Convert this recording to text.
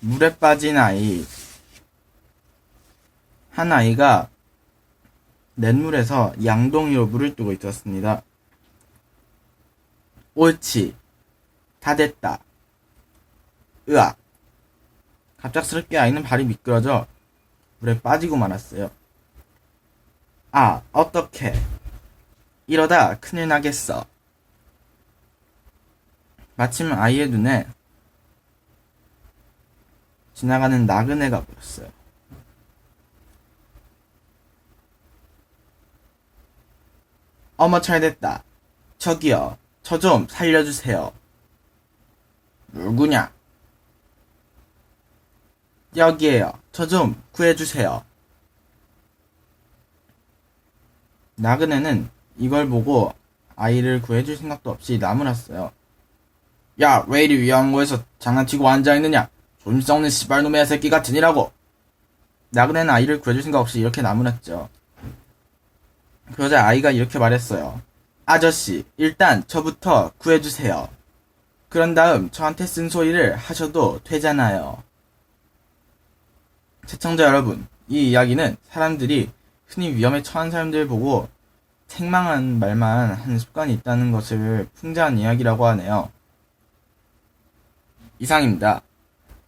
물에 빠진 아이. 한 아이가 냇물에서 양동이로 물을 뜨고 있었습니다. 옳지. 다 됐다. 으악. 갑작스럽게 아이는 발이 미끄러져 물에 빠지고 말았어요. 아, 어떡해. 이러다 큰일 나겠어. 마침 아이의 눈에 지나가는 나그네가 보였어요. 어머, 잘 됐다. 저기요, 저 좀 살려주세요. 누구냐? 여기에요. 저 좀 구해주세요. 나그네는 이걸 보고 아이를 구해줄 생각도 없이 나무랐어요. 야, 왜 이리 위험한 곳에서 장난치고 앉아있느냐? 존심 없는 시발놈의 새끼 같으니라고! 나그네는 아이를 구해줄 생각 없이 이렇게 나무랐죠. 그러자 아이가 이렇게 말했어요. 아저씨, 일단 저부터 구해주세요. 그런 다음 저한테 쓴 소리를 하셔도 되잖아요. 시청자 여러분, 이 이야기는 사람들이 흔히 위험에 처한 사람들을 보고 책망한 말만 하는 습관이 있다는 것을 풍자한 이야기라고 하네요. 이상입니다.